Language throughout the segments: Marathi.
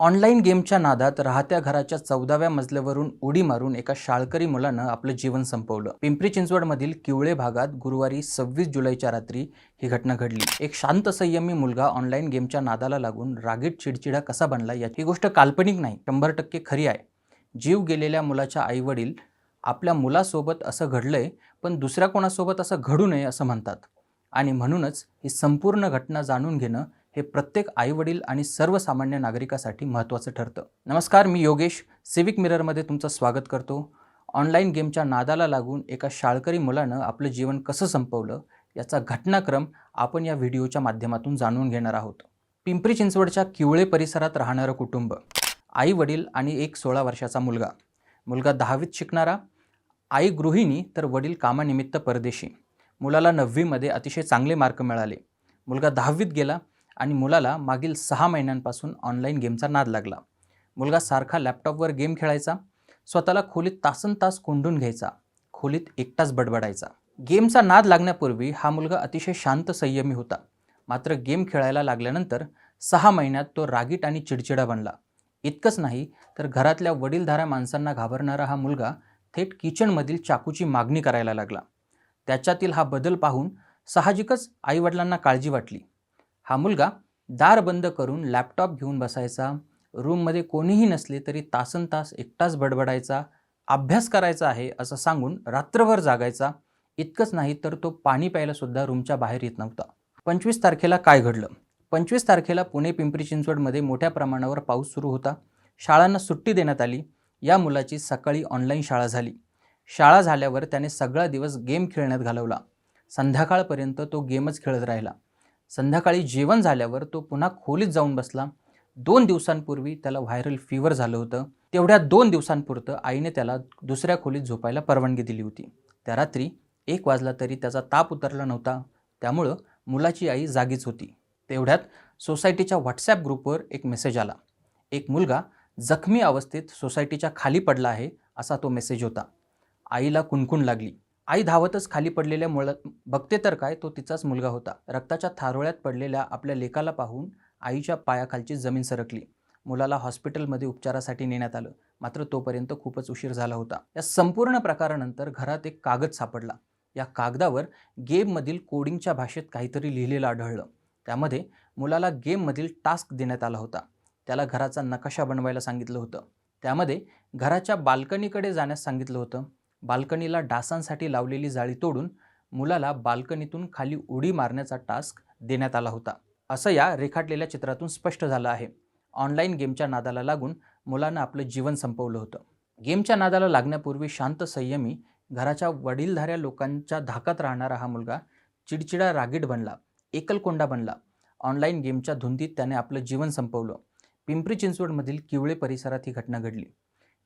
ऑनलाईन गेमच्या नादात राहत्या घराच्या चौदाव्या मजल्यावरून उडी मारून एका शाळकरी मुलानं आपलं जीवन संपवलं. पिंपरी चिंचवडमधील किवळे भागात गुरुवारी सव्वीस जुलैच्या रात्री ही घटना घडली. एक शांत संयमी मुलगा ऑनलाईन गेमच्या नादाला लागून रागीट चिडचिडा कसा बनला याची गोष्ट काल्पनिक नाही शंभर टक्के खरी आहे. जीव गेलेल्या मुलाच्या आईवडील आपल्या मुलासोबत असं घडलंय पण दुसऱ्या कोणासोबत असं घडू नये असं म्हणतात. आणि म्हणूनच ही संपूर्ण घटना जाणून घेणं हे प्रत्येक आईवडील आणि सर्वसामान्य नागरिकासाठी महत्त्वाचं ठरतं. नमस्कार मी योगेश. सिविक मिररमध्ये तुमचं स्वागत करतो. ऑनलाईन गेमच्या नादाला लागून एका शाळकरी मुलानं आपलं जीवन कसं संपवलं याचा घटनाक्रम आपण या व्हिडिओच्या माध्यमातून जाणून घेणार आहोत. पिंपरी चिंचवडच्या किवळे परिसरात राहणारं कुटुंब. आई वडील आणि एक सोळा वर्षाचा मुलगा. मुलगा दहावीत शिकणारा. आई गृहिणी तर वडील कामानिमित्त परदेशी. मुलाला नववीमध्ये अतिशय चांगले मार्क मिळाले. मुलगा दहावीत गेला. आणि मुलाला मागील सहा महिन्यांपासून ऑनलाईन गेमचा नाद लागला. मुलगा सारखा लॅपटॉपवर गेम खेळायचा स्वतःला खोलीत तासन तास कोंडून घ्यायचा खोलीत एकटाच बडबडायचा. गेमचा नाद लागण्यापूर्वी हा मुलगा अतिशय शांत संयमी होता. मात्र गेम खेळायला लागल्यानंतर सहा महिन्यात तो रागीट आणि चिडचिडा बनला. इतकंच नाही तर घरातल्या वडीलधाऱ्या माणसांना घाबरणारा हा मुलगा थेट किचनमधील चाकूची मागणी करायला लागला. त्याच्यातील हा बदल पाहून साहजिकच आईवडिलांना काळजी वाटली. हा मुलगा दार बंद करून लॅपटॉप घेऊन बसायचा. रूममध्ये कोणीही नसले तरी तासन तास एकटाच बडबडायचा अभ्यास करायचा आहे असं सांगून रात्रभर जागायचा. इतकंच नाही तर तो पाणी प्यायलासुद्धा रूमच्या बाहेर येत नव्हता. पंचवीस तारखेला काय घडलं? पंचवीस तारखेला पुणे पिंपरी चिंचवडमध्ये मोठ्या प्रमाणावर पाऊस सुरू होता. शाळांना सुट्टी देण्यात आली. या मुलाची सकाळी ऑनलाईन शाळा झाली. शाळा झाल्यावर त्याने सगळा दिवस गेम खेळण्यात घालवला. संध्याकाळपर्यंत तो गेमच खेळत राहिला. संध्याकाळी जेवण झाल्यावर तो पुन्हा खोलीत जाऊन बसला. दोन दिवसांपूर्वी त्याला व्हायरल फीवर झालं होतं. तेवढ्या दोन दिवसांपुरतं आईने त्याला दुसऱ्या खोलीत झोपायला परवानगी दिली होती. त्या रात्री एक वाजला तरी त्याचा ताप उतरला नव्हता. त्यामुळं मुलाची आई जागीच होती. तेवढ्यात सोसायटीच्या व्हॉट्सॲप ग्रुपवर एक मेसेज आला. एक मुलगा जखमी अवस्थेत सोसायटीच्या खाली पडला आहे असा तो मेसेज होता. आईला कुणकुण लागली. आई धावतच खाली पडलेल्या मुळ बघते तर काय तो तिचाच मुलगा होता. रक्ताच्या थारोळ्यात पडलेल्या आपल्या लेकाला पाहून आईच्या पायाखालची जमीन सरकली. मुलाला हॉस्पिटलमध्ये उपचारासाठी नेण्यात आलं. मात्र तोपर्यंत खूपच उशीर झाला होता. या संपूर्ण प्रकारानंतर घरात एक कागद सापडला. या कागदावर गेममधील कोडिंगच्या भाषेत काहीतरी लिहिलेलं आढळलं. त्यामध्ये मुलाला गेममधील टास्क देण्यात आला होता. त्याला घराचा नकाशा बनवायला सांगितलं होतं. त्यामध्ये घराच्या बाल्कनीकडे जाण्यास सांगितलं होतं. बाल्कनीला डासांसाठी लावलेली जाळी तोडून मुलाला बाल्कनीतून खाली उडी मारण्याचा टास्क देण्यात आला होता. असं या रेखाटलेल्या चित्रातून स्पष्ट झालं आहे. ऑनलाईन गेमच्या नादाला लागून मुलानं आपलं जीवन संपवलं होतं. गेमच्या नादाला लागण्यापूर्वी शांत संयमी घराच्या वडीलधाऱ्या लोकांच्या धाकात राहणारा हा मुलगा चिडचिडा रागीट बनला एकलकोंडा बनला. ऑनलाईन गेमच्या धुंदीत त्याने आपलं जीवन संपवलं. पिंपरी चिंचवडमधील किवळे परिसरात ही घटना घडली.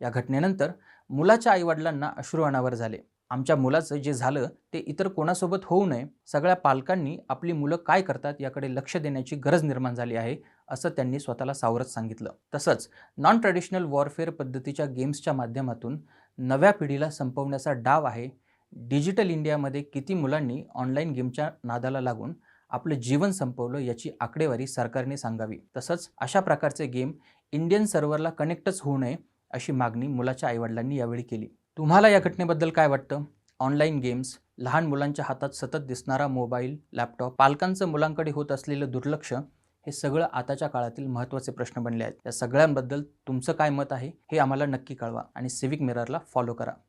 या घटनेनंतर मुलाच्या आईवडिलांना अश्रू अनावर झाले. आमच्या मुलाचं जे झालं ते इतर कोणासोबत होऊ नये सगळ्या पालकांनी आपली मुलं काय करतात याकडे लक्ष देण्याची गरज निर्माण झाली आहे असं त्यांनी स्वतःला सावरत सांगितलं. तसंच नॉन ट्रॅडिशनल वॉरफेअर पद्धतीच्या गेम्सच्या माध्यमातून नव्या पिढीला संपवण्याचा डाव आहे. डिजिटल इंडियामध्ये किती मुलांनी ऑनलाईन गेमच्या नादाला लागून आपलं जीवन संपवलं याची आकडेवारी सरकारने सांगावी. तसंच अशा प्रकारचे गेम इंडियन सर्व्हरला कनेक्टच होऊ नये अशी मागणी मुलाच्या आईवडिलांनी यावेळी केली. तुम्हाला या घटनेबद्दल काय वाटतं? ऑनलाईन गेम्स लहान मुलांच्या हातात सतत दिसणारा मोबाईल लॅपटॉप पालकांचं मुलांकडे होत असलेलं दुर्लक्ष हे सगळं आताच्या काळातील महत्त्वाचे प्रश्न बनले आहेत. या सगळ्यांबद्दल तुमचं काय मत आहे हे आम्हाला नक्की कळवा आणि सिविक मिररला फॉलो करा.